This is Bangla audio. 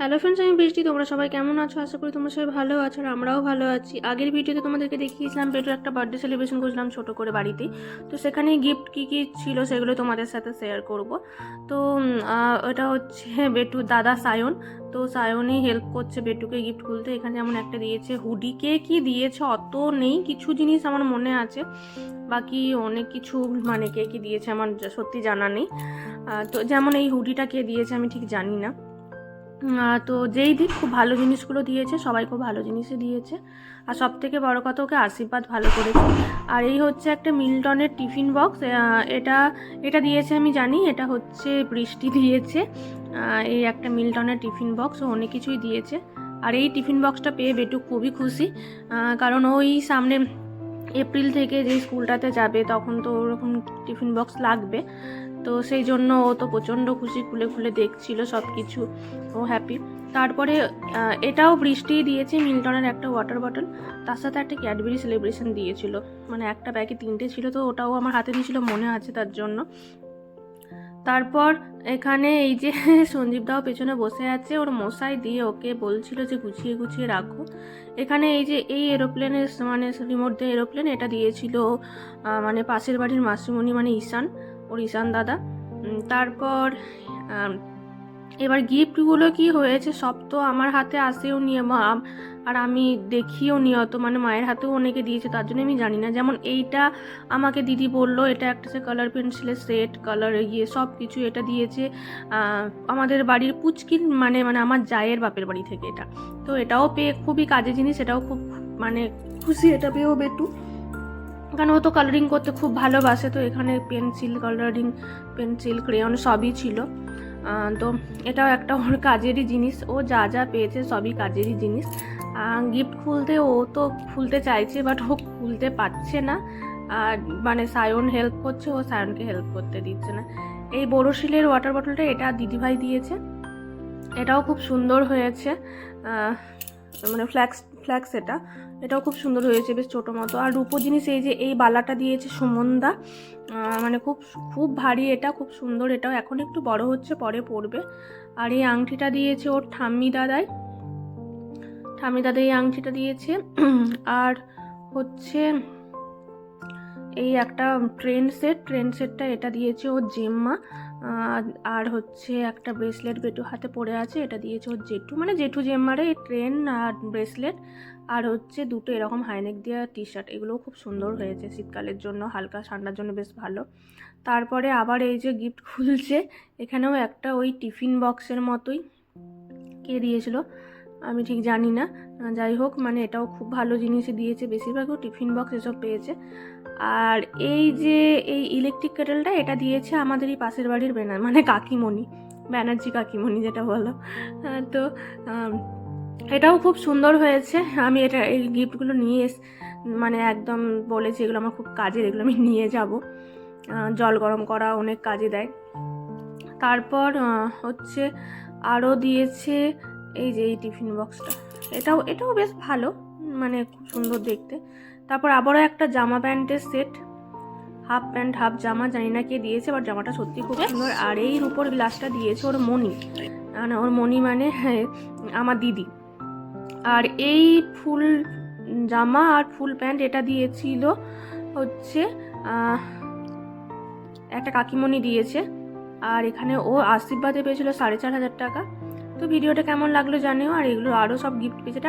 হ্যালো ফ্রেন্ডস আমি বৃষ্টি। তোমরা সবাই কেমন আছো? আশা করি তোমরা সবাই ভালো আছো আর আমরাও ভালো আছি। আগের ভিডিওতে তোমাদেরকে দেখিয়েছিলাম পেটুর একটা বার্থডে সেলিব্রেশন করছিলাম ছোট করে বাড়িতেই তো সেখানে গিফট কী কী ছিল সেগুলো তোমাদের সাথে শেয়ার করব। তো এটা হচ্ছে বেটুর দাদা সায়ন। তো সায়নই হেল্প করছে বেটুকে গিফট খুলতে। এখানে যেমন একটা দিয়েছে, হুডি কে কি দিয়েছে? অত নেই। কিছু জিনিস আমার মনে আছে। বাকি অনেক কিছু মানে কে কি দিয়েছে আমার সত্যি জানা নেই। তো যেমন এই হুডিটা কে দিয়েছে আমি ঠিক জানি না। তো যেই দিক খুব ভালো জিনিসগুলো দিয়েছে, সবাই খুব ভালো জিনিসই দিয়েছে। আর সব থেকে বড়ো কথা, ওকে আশীর্বাদ ভালো করেছে। আর এই হচ্ছে একটা মিল্টনের টিফিন বক্স এটা এটা দিয়েছে আমি জানি, এটা হচ্ছে বৃষ্টি দিয়েছে। এই একটা মিল্টনের টিফিন বক্স, ও অনেক কিছুই দিয়েছে। আর এই টিফিন বক্সটা পেয়ে বেটু খুবই খুশি কারণ ওই সামনে এপ্রিল থেকে যে স্কুলটাতে যাবে, তখন তো ওরকম টিফিন বক্স লাগবে। তো সেই জন্য ও তো প্রচণ্ড খুশি, খুলে খুলে দেখছিল সব কিছু ও হ্যাপি তারপরে এটাও বৃষ্টি দিয়েছে মিল্টনের একটা ওয়াটার বটল তার সাথে একটা ক্যাডবেরি সেলিব্রেশন দিয়েছিল। মানে একটা ব্যাগে তিনটে ছিল, তো ওটাও আমার হাতে দিয়েছিল, মনে আছে তার জন্য। তারপর এখানে এই যে সঞ্জীবদাও পেছনে বসে আছে, ওর মশাই দিয়ে ওকে বলছিল যে গুছিয়ে গুছিয়ে রাখো। এখানে এই যে এই এরোপ্লেনের মানে রিমোট দিয়ে এরোপ্লেন এটা দিয়েছিল মানে পাশের বাড়ির মাসিমণি মানে ঈশান, ওর ঈশান দাদা। তারপর এবার গিফটগুলো কি হয়েছে সব তো আমার হাতে আসেও নিয়ে মা। আর আমি দেখিও নি অত মানে মায়ের হাতেও অনেকে দিয়েছে, তার জন্য আমি জানি না। যেমন এইটা আমাকে দিদি বলল, এটা একটা সে কালার পেন্সিলের সেট কালার ইয়ে সব কিছু এটা দিয়েছে আমাদের বাড়ির পুচকির মানে মানে আমার জায়ের বাপের বাড়ি থেকে এটা। তো এটাও পেয়ে খুবই কাজে জিনিস, এটাও খুব মানে খুশি, এটা পেয়েও বেটু। কারণ ও তো কালারিং করতে খুব ভালোবাসে, তো এখানে পেন্সিল কালারিং পেন্সিল ক্রেয়ন সবই ছিল। তো এটাও একটা ওর কাজেরই জিনিস। ও যা যা পেয়েছে সবই কাজেরই জিনিস। গিফট খুলতে ও তো খুলতে চাইছে বাট ও খুলতে পারছে না। আর মানে সায়ন হেল্প করছে, ও সায়নকে হেল্প করতে দিচ্ছে না। এই বড়শিলের ওয়াটার বটলটা এটা দিদিভাই দিয়েছে। এটাও খুব সুন্দর হয়েছে। মানে ফ্ল্যাক্স ফ্ল্যাক্স এটা। এটাও খুব সুন্দর হয়েছে, বেশ ছোটো মতো। আর রূপো জিনিস এই যে, এই বালাটা দিয়েছে সুমনদা মানে খুব খুব ভারী এটা, খুব সুন্দর এটাও। এখন একটু বড় হচ্ছে, পরে পড়বে আর এই আংটিটা দিয়েছে ওর ঠাম্মি দাদাই। ঠাম্মি দাদা এই আংটিটা দিয়েছে। আর হচ্ছে এই একটা ট্রেন সেট ট্রেন সেটটা এটা দিয়েছে ওর জেম্মা আর হচ্ছে একটা ব্রেসলেট বেটু হাতে পড়ে আছে, এটা দিয়েছে ওর জেঠু মানে জেঠু জেম্মারে এই ট্রেন আর ব্রেসলেট আর হচ্ছে দুটো এরকম হাইনেক দেওয়া টি শার্ট এগুলোও খুব সুন্দর হয়েছে শীতকালের জন্য, হালকা ঠান্ডার জন্য বেশ ভালো। তারপরে আবার এই যে গিফট খুলছে, এখানেও একটা ওই টিফিন বক্সের মতোই, কে দিয়েছিল? আমি ঠিক জানি না। যাই হোক মানে এটাও খুব ভালো জিনিসই দিয়েছে। বেশিরভাগও টিফিন বক্স এসব পেয়েছে। আর এই যে, এই ইলেকট্রিক কেটেলটা এটা দিয়েছে আমাদের এই পাশের বাড়ির ব্যানার মানে কাকিমণি, ব্যানার্জি কাকিমণি যেটা বলো। তো এটাও খুব সুন্দর হয়েছে। আমি এটা, এই গিফটগুলো নিয়ে এস মানে একদম বলেছি, এগুলো আমার খুব কাজের, এগুলো আমি নিয়ে যাব। জল গরম করা অনেক কাজে দেয়। তারপর হচ্ছে আরও দিয়েছে এই যে এই টিফিন বক্সটা। এটাও এটাও বেশ ভালো মানে খুব সুন্দর দেখতে। তারপর আবারও একটা জামা প্যান্টের সেট হাফ প্যান্ট হাফ জামা জানি না কে দিয়েছে বাট জামাটা সত্যি খুব সুন্দর। আর এই রূপোর গ্লাসটা দিয়েছে ওর মণি। মানে ওর মণি মানে হ্যাঁ, আমার দিদি। আর এই ফুল জামা আর ফুল প্যান্ট এটা দিয়েছিল হচ্ছে একটা কাকিমণি দিয়েছে। আর এখানে ও আশীর্বাদে পেয়েছিল সাড়ে চার হাজার টাকা। তো ভিডিওটা কেমন লাগল জানিও আর এগুলো আরও সব গিফট পেয়েছে।